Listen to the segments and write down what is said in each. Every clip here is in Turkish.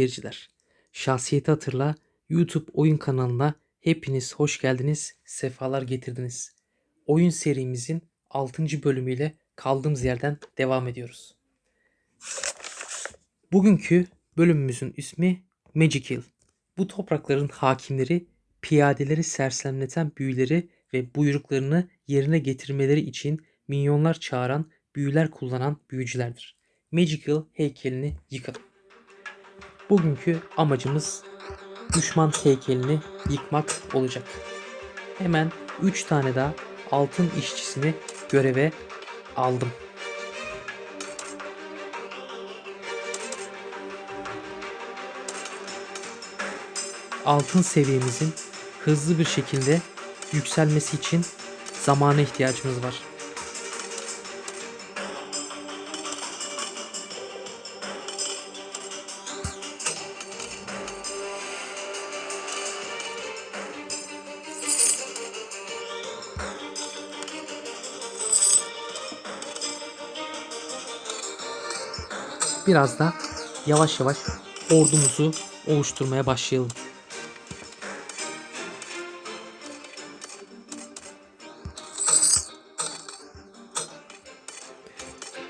seyirciler. Şahsiyeti Hatırla YouTube oyun kanalına hepiniz hoş geldiniz, sefalar getirdiniz. Oyun serimizin 6. bölümüyle kaldığımız yerden devam ediyoruz. Bugünkü bölümümüzün ismi Magic Hill. Bu toprakların hakimleri piyadeleri sersemleten büyüleri ve buyruklarını yerine getirmeleri için minyonlar çağıran, büyüler kullanan büyücülerdir. Magic Hill heykelini yıkın. Bugünkü amacımız düşman heykelini yıkmak olacak. Hemen 3 tane daha altın işçisini göreve aldım. Altın seviyemizin hızlı bir şekilde yükselmesi için zamana ihtiyacımız var. Biraz da yavaş yavaş ordumuzu oluşturmaya başlayalım.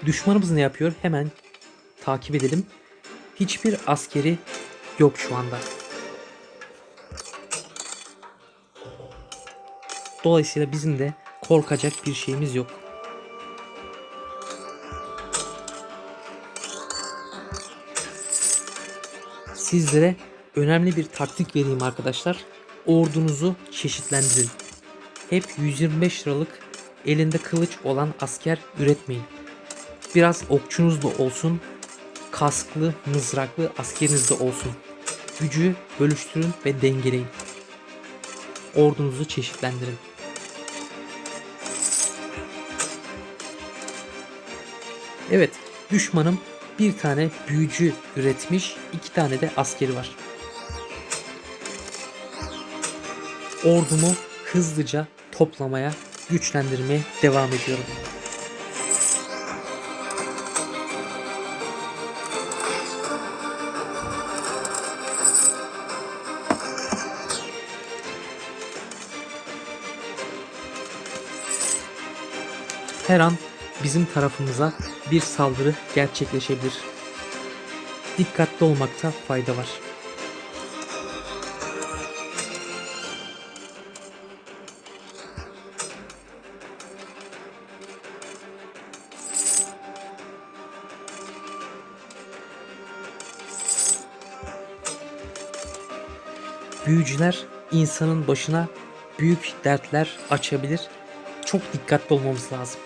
Düşmanımız ne yapıyor? Hemen takip edelim. Hiçbir askeri yok şu anda. Dolayısıyla bizim de korkacak bir şeyimiz yok. Sizlere önemli bir taktik vereyim arkadaşlar. Ordunuzu çeşitlendirin. Hep 125 liralık elinde kılıç olan asker üretmeyin. Biraz okçunuz da olsun, kasklı, mızraklı askeriniz de olsun. Gücü bölüştürün ve dengeleyin. Ordunuzu çeşitlendirin. Evet, düşmanım bir tane büyücü üretmiş, iki tane de askeri var. Ordumu hızlıca toplamaya, güçlendirmeye devam ediyorum. Her an bizim tarafımıza bir saldırı gerçekleşebilir. Dikkatli olmakta fayda var. Büyücüler insanın başına büyük dertler açabilir. Çok dikkatli olmamız lazım.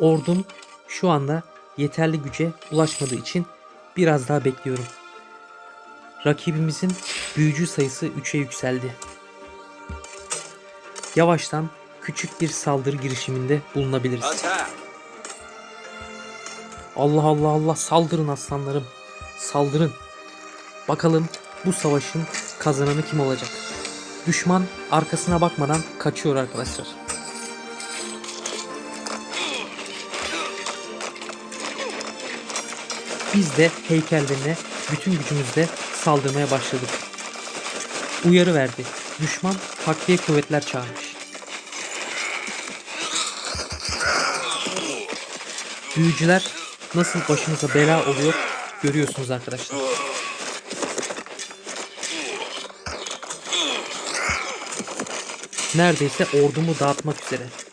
Ordum şu anda yeterli güce ulaşmadığı için biraz daha bekliyorum. Rakibimizin büyücü sayısı 3'e yükseldi. Yavaştan küçük bir saldırı girişiminde bulunabiliriz. Allah Allah Allah saldırın aslanlarım. Saldırın. Bakalım bu savaşın kazananı kim olacak? Düşman arkasına bakmadan kaçıyor arkadaşlar. Biz de heykellerine bütün gücümüzle saldırmaya başladık. Uyarı verdi. Düşman takviye kuvvetler çağırmış. Büyücüler nasıl başımıza bela oluyor görüyorsunuz arkadaşlar. Neredeyse ordumu dağıtmak üzere.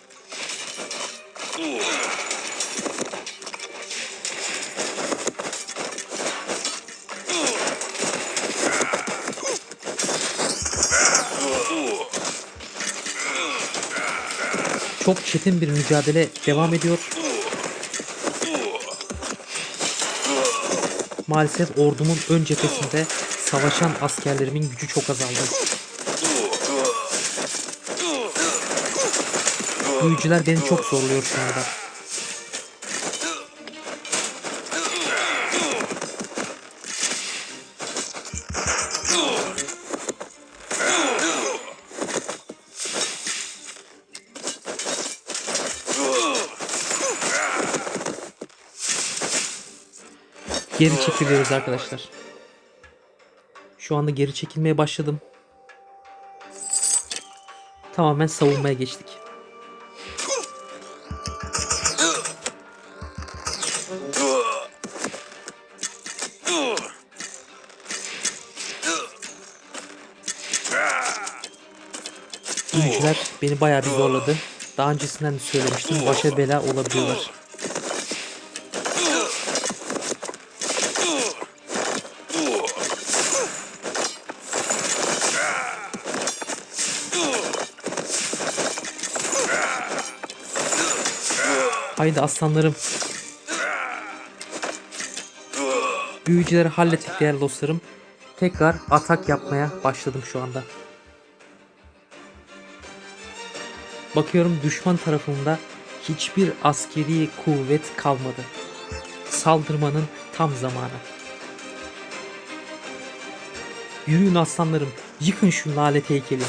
Çok çetin bir mücadele devam ediyor. Maalesef ordumun ön cephesinde savaşan askerlerimin gücü çok azaldı. Büyücüler beni çok zorluyor şu anda. Geri çekiliyoruz arkadaşlar. Şu anda geri çekilmeye başladım. Tamamen savunmaya geçtik. Büyücüler beni bayağı bir zorladı. Daha öncesinden de söylemiştim. Başa bela olabiliyorlar. Haydi aslanlarım. Büyücüleri hallettik değerli dostlarım. Tekrar atak yapmaya başladım şu anda. Bakıyorum düşman tarafında hiçbir askeri kuvvet kalmadı. Saldırmanın tam zamanı. Yürüyün aslanlarım, yıkın şu lanet heykeli.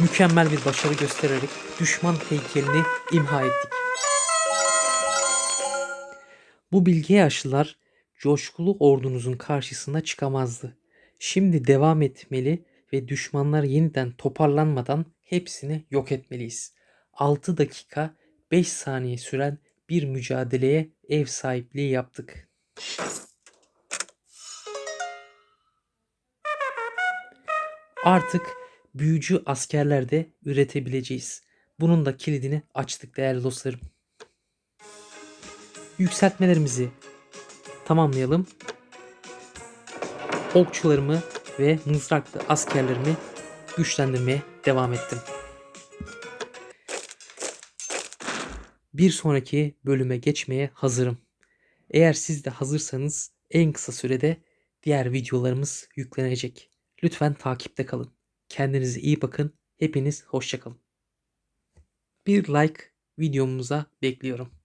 Mükemmel bir başarı göstererek düşman heykelini imha ettik. Bu bilgiye yaşlılar coşkulu ordunuzun karşısına çıkamazdı. Şimdi devam etmeli ve düşmanlar yeniden toparlanmadan hepsini yok etmeliyiz. 6 dakika 5 saniye süren bir mücadeleye ev sahipliği yaptık. Artık büyücü askerler de üretebileceğiz. Bunun da kilidini açtık değerli dostlarım. Yükseltmelerimizi tamamlayalım. Okçularımı ve mızraklı askerlerimi güçlendirmeye devam ettim. Bir sonraki bölüme geçmeye hazırım. Eğer siz de hazırsanız en kısa sürede diğer videolarımız yüklenecek. Lütfen takipte kalın. Kendinize iyi bakın. Hepiniz hoşçakalın. Bir like videomuza bekliyorum.